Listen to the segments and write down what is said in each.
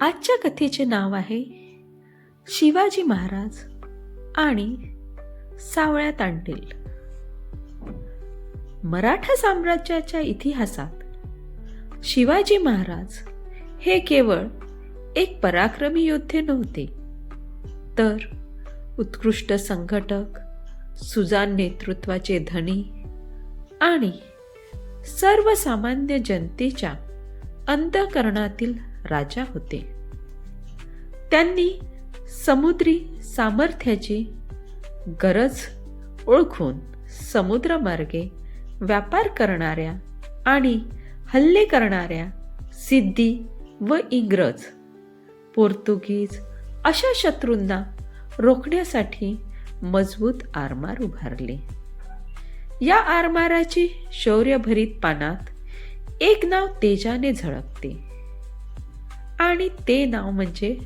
आजच्या कथेचे नाव आहे शिवाजी महाराज आणि सावळ्या आणतील मराठा साम्राज्याच्या इतिहासात शिवाजी महाराज हे केवळ एक पराक्रमी योद्धे नव्हते तर उत्कृष्ट संघटक सुजान नेतृत्वाचे धनी आणि सर्वसामान्य जनतेच्या अंतकरणातील राजा होते. त्यांनी समुद्री सामर्थ्याची गरज ओळखून समुद्रमार्गे व्यापार करणाऱ्या आणि हल्ले करणाऱ्या सिद्धी व इंग्रज पोर्तुगीज अशा शत्रूंना रोखण्यासाठी मजबूत आरमार उभारले. या आरमाराची शौर्यभरीत पानात एक नाव तेजाने झळकते. आणि ते नाव म्हणजे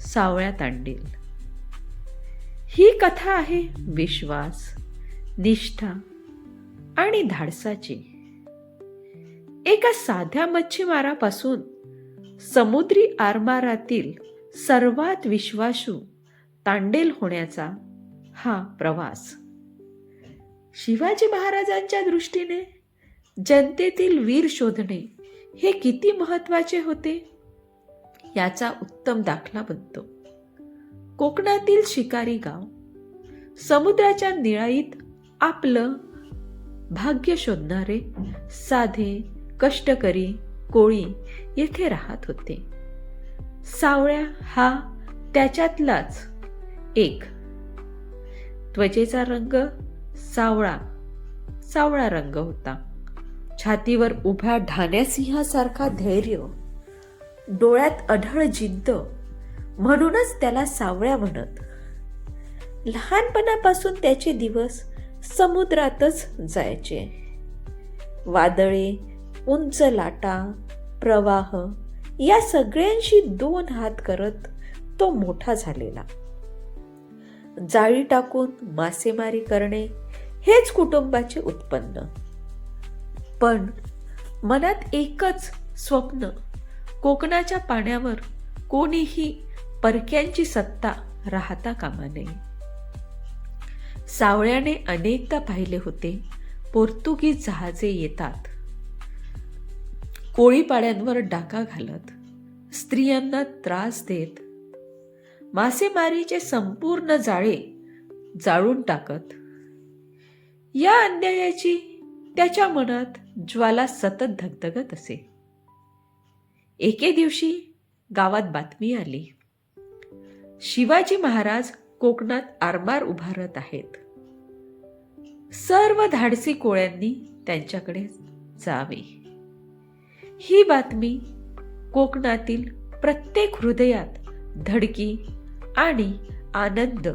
सावळ्या तांडेल. ही कथा आहे विश्वास निष्ठा आणि धाडसाची. एका साध्या मच्छीमारापासून समुद्री आरमारातील सर्वात विश्वासू तांडेल होण्याचा हा प्रवास. शिवाजी महाराजांच्या दृष्टीने जनतेतील वीर शोधणे हे किती महत्त्वाचे होते? याचा उत्तम दाखला बनतो. कोकणातील शिकारी गाव समुद्राच्या निळाईत आपलं भाग्य शोधणारे साधे कष्टकरी कोळी येथे राहत होते. सावळ्या हा त्याच्यातलाच एक. त्वचेचा रंग सावळा सावळा रंग होता. छातीवर उभ्या ढाण्या सिंहासारखा धैर्य डोळ्यात अढळ जिद्द. म्हणूनच त्याला सावळ्या म्हणत. लहानपणापासून त्याचे दिवस समुद्रातच जायचे. वादळे उंच लाटा प्रवाह या सगळ्यांशी दोन हात करत तो मोठा झालेला. जाळी टाकून मासेमारी करणे हेच कुटुंबाचे उत्पन्न. पण मनात एकच स्वप्न कोकणाच्या पाण्यावर कोणीही परक्यांची सत्ता राहता कामा नये. सावळ्याने अनेकदा पाहिले होते पोर्तुगीज जहाजे येतात. कोळीपाड्यांवर डाका घालत स्त्रियांना त्रास देत मासेमारीचे संपूर्ण जाळे जाळून टाकत. या अन्यायाची त्याच्या मनात ज्वाला सतत धगधगत असे. एके दिवशी गावात बातमी आली. शिवाजी महाराज कोकणात आरमार उभारत आहेत. सर्व धाडसी कोळ्यांनी त्यांच्याकडे जावे. ही बातमी कोकणातील प्रत्येक हृदयात धडकी आणि आनंद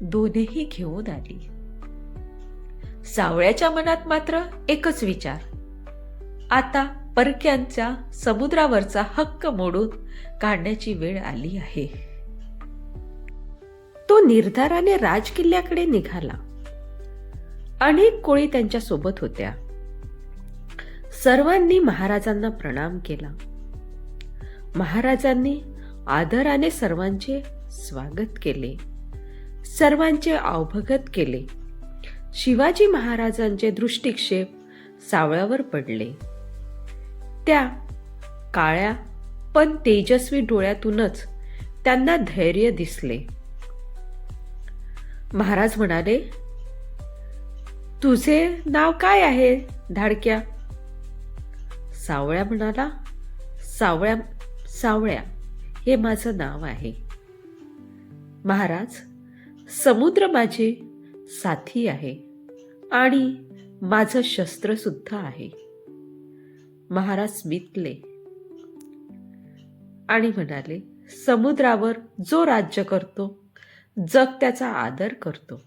दोन्ही घेऊन आली. सावळ्याच्या मनात मात्र एकच विचार. आता परक्यांचा समुद्रावरचा हक्क मोडून काढण्याची वेळ आली आहे. तो निर्धाराने राजकिल्ल्याकडे निघाला. अनेक कोळी त्यांच्यासोबत होत्या. सर्वांनी महाराजांना प्रणाम केला. महाराजांनी आदराने सर्वांचे स्वागत केले. सर्वांचे अवभगत केले. शिवाजी महाराजांचे दृष्टिक्षेप सावळ्यावर पडले. त्या काळ्या पण तेजस्वी डोळ्यातूनच त्यांना धैर्य दिसले. महाराज म्हणाले तुझे नाव काय आहे धाडक्या? सावळ्या म्हणाला सावळ्या सावळ्या हे माझं नाव आहे. महाराज समुद्र माझे साथी आहे आणि माझं शस्त्रसुद्धा आहे. महाराज स्मितले. आणि म्हणाले समुद्रावर जो राज्य करतो जग त्याचा आदर करतो.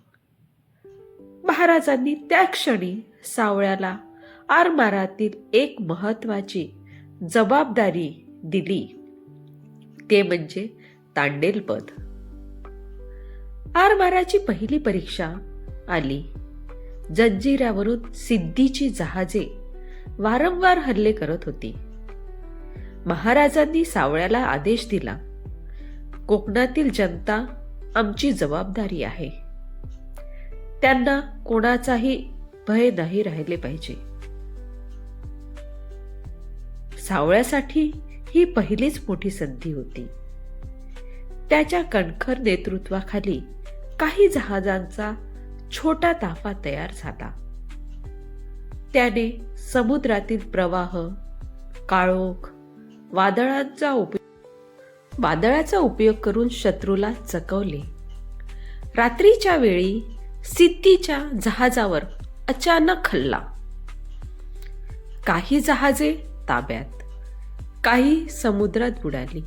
महाराजांनी त्या क्षणी सावळ्याला आरमारातील एक महत्वाची जबाबदारी दिली. ते म्हणजे तांडेलपद. आरमाराची पहिली परीक्षा आली. जंजिऱ्यावरून सिद्धीची जहाजे वारंवार हल्ले करत होती. महाराजांनी सावळ्याला आदेश दिला कोकणातील जनता आमची जबाबदारी आहे. त्यांना कोणाचाही भय नाही राहिले पाहिजे. सावळ्यासाठी ही पहिलीच मोठी संधी होती. त्याच्या कणखर नेतृत्वाखाली काही जहाजांचा छोटा ताफा तयार झाला. त्याने समुद्रातील प्रवाह काळोख वादळांचा उपयोग वादळाचा उपयोग करून शत्रूला चकवले. रात्रीच्या वेळी सिद्धीच्या जहाजावर अचानक हल्ला. काही जहाजे ताब्यात काही समुद्रात बुडाली.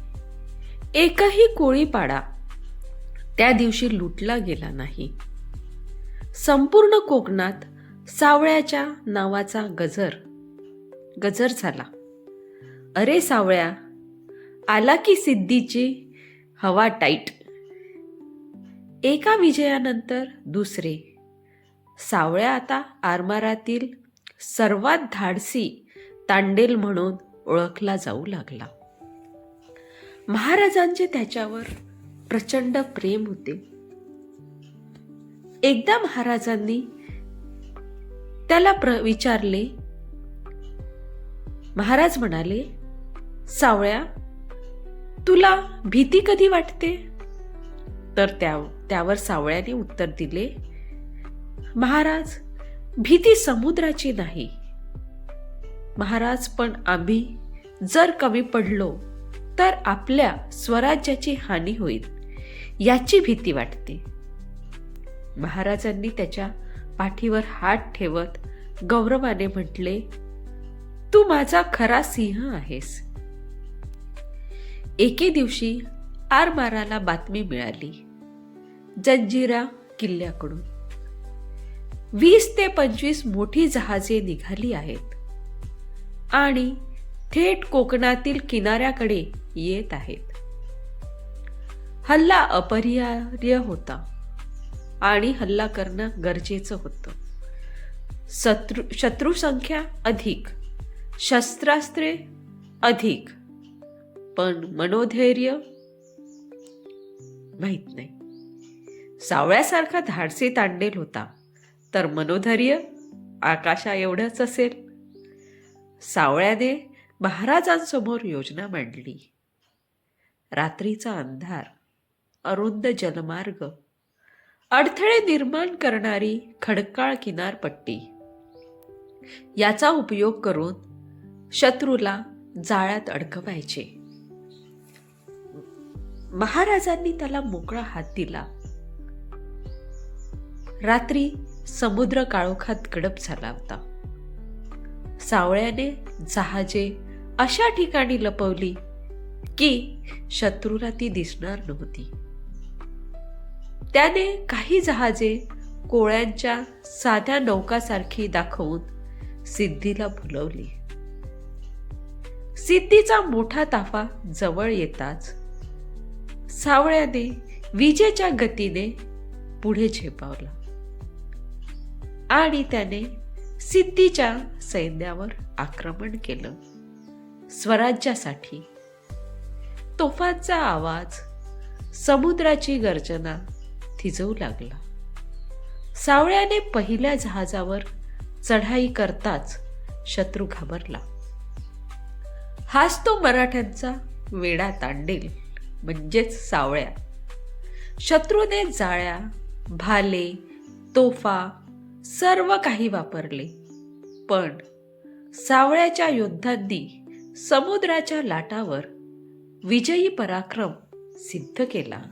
एकही कोळीपाडा त्या दिवशी लुटला गेला नाही. संपूर्ण कोकणात सावळ्याच्या नावाचा गजर. गजर झाला. अरे सावळ्या आला की सिद्धीची हवा टाईट. एका विजयानंतर दुसरे. सावळ्या आता आरमारातील सर्वात धाडसी तांडेल म्हणून ओळखला जाऊ लागला. महाराजांचे त्याच्यावर प्रचंड प्रेम होते. एकदा महाराजांनी त्याला प्र विचारले महाराज म्हणाले सावळ्या तुला भीती कधी वाटते? तर त्या त्यावर सावळ्याने उत्तर दिले महाराज भीती समुद्राची नाही. महाराज पण आम्ही जर कमी पडलो तर आपल्या स्वराज्याची हानी होईल याची भीती वाटते. महाराजांनी त्याच्या पाठीवर हात ठेवत गौरवाने म्हटले तू माझा खरा सिंह आहेस. एके दिवशी आरमाराला बातमी मिळाली जंजिरा किल्ल्याकडून. वीस ते पंचवीस मोठी जहाजे निघाली आहेत आणि थेट कोकणातील किनाऱ्याकडे येत आहेत. हल्ला अपरिहार्य होता. आणि हल्ला करणं गरजेचं होतं. शत्रू शत्रू संख्या अधिक शस्त्रास्त्रे अधिक पण मनोधैर्य माहीत नाही. सावळ्यासारखा धाडसी तांडेल होता तर मनोधैर्य आकाशा एवढंच असेल. सावळ्याने महाराजांसमोर योजना मांडली. रात्रीचा अंधार अरुंद जलमार्ग अडथळे निर्माण करणारी खडकाळ किनारपट्टी. याचा उपयोग करून शत्रूला जाळ्यात अडकवायचे. महाराजांनी त्याला मोकळा हात दिला. रात्री समुद्र काळोखात गडप झाला होता. सावळ्याने जहाजे अशा ठिकाणी लपवली की शत्रूला ती दिसणार नव्हती. त्याने काही जहाजे कोळ्यांच्या साध्या नौकासारखी दाखवून सिद्धीला भुलवली सिद्धीचा मोठा ताफा जवळ येताच सावळ्याने विजेच्या गतीने पुढे झेपावला आणि त्याने सिद्धीच्या सैन्यावर आक्रमण केलं. स्वराज्यासाठी तोफांचा आवाज समुद्राची गर्जना थिजवू लागला. सावळ्याने पहिल्या जहाजावर चढाई करताच शत्रू घाबरला. हाच तो मराठ्यांचा वेडा तांडेल म्हणजेच सावळ्या. शत्रूने जाळ्या भाले तोफा सर्व काही वापरले. पण सावळ्याच्या योद्धांनी समुद्राच्या लाटावर विजयी पराक्रम सिद्ध केला.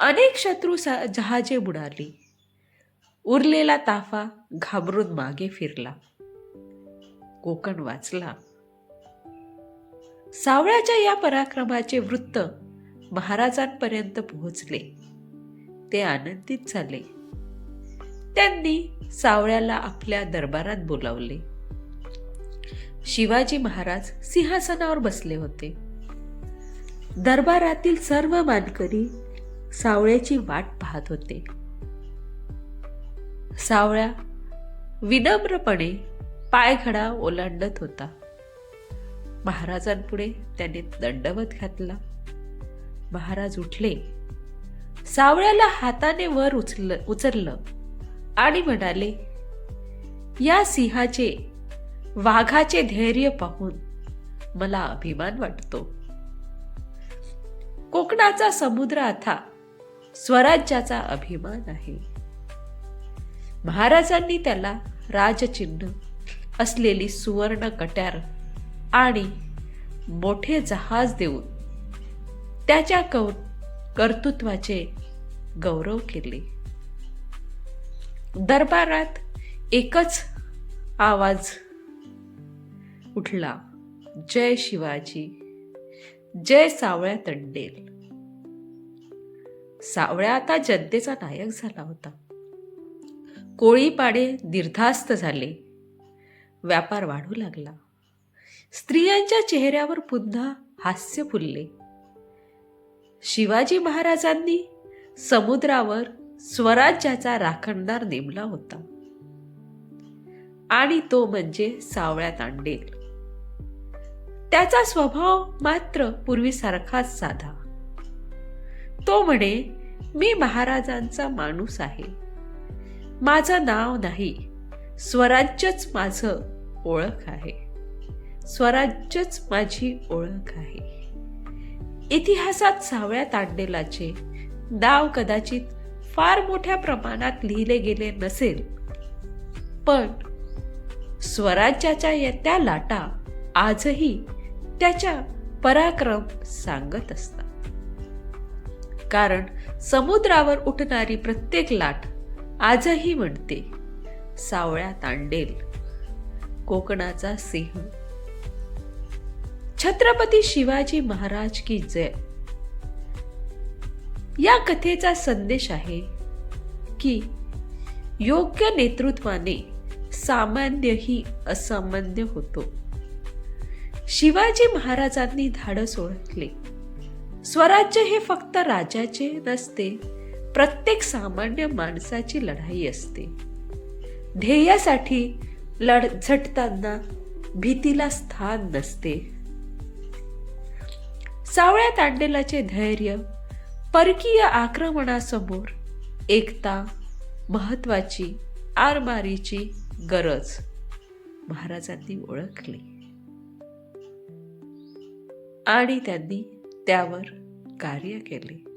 अनेक शत्रू सा- जहाजे बुडाली. उरलेला ताफा घाबरून मागे फिरला. कोकण वाचला. सावळ्याच्या या पराक्रमाचे वृत्त महाराजांपर्यंत पोहोचले. ते आनंदित झाले. त्यांनी सावळ्याला आपल्या दरबारात बोलावले. शिवाजी महाराज सिंहासनावर बसले होते. दरबारातील सर्व मानकरी सावळ्याची वाट पाहत होते. सावळ्या विनम्रपणे पायघडा ओलांडत होता. महाराजांपुढे त्याने दंडवत घातला. महाराज उठले. सावळ्याला हाताने वर उचल उचललं आणि म्हणाले या सिंहाचे वाघाचे धैर्य पाहून मला अभिमान वाटतो. कोकणाचा समुद्र आता स्वराज्याचा अभिमान आहे. महाराजांनी त्याला राजचिन्ह असलेली सुवर्ण कट्यार आणि मोठे जहाज देऊन त्याच्या कौ कर्तृत्वाचे गौरव केले. दरबारात एकच आवाज उठला जय शिवाजी जय सावळ्या तंडेल. सावळ्या आता जनतेचा नायक झाला होता. कोळीपाडे निर्धास्त झाले. व्यापार वाढू लागला. स्त्रियांच्या चेहऱ्यावर पुन्हा हास्य फुलले. शिवाजी महाराजांनी समुद्रावर स्वराज्याचा राखणदार नेमला होता. आणि तो म्हणजे सावळ्या तांडेल. त्याचा स्वभाव मात्र पूर्वीसारखाच साधा. तो म्हणे मी महाराजांचा माणूस आहे. माझं नाव नाही स्वराज्यच माझं ओळख आहे. स्वराज्यच माझी ओळख आहे. इतिहासात सावळ्यात आणलेलाचे नाव कदाचित फार मोठ्या प्रमाणात लिहिले गेले नसेल पण स्वराज्याच्या येत्या लाटा आजही त्याच्या पराक्रम सांगत असतात. कारण समुद्रावर उठणारी प्रत्येक लाट आजही म्हणते सावळ्या तांडेल कोकणाचा सिंह. छत्रपती शिवाजी महाराज की जय. या कथेचा संदेश आहे की योग्य नेतृत्वाने सामान्यही असामान्य होतो. शिवाजी महाराजांनी धाडस ओळखले. स्वराज्य हे फक्त राजाचे नसते प्रत्येक सामान्य माणसाची लढाई असते. ध्येयासाठी लढ झटताना भीतीला स्थान नसते. सावळ्या तांडेलाचे धैर्य परकीय आक्रमणासमोर एकता महत्वाची आरमारीची गरज महाराजांनी ओळखली. आणि त्यांनी त्यावर कार्य केले.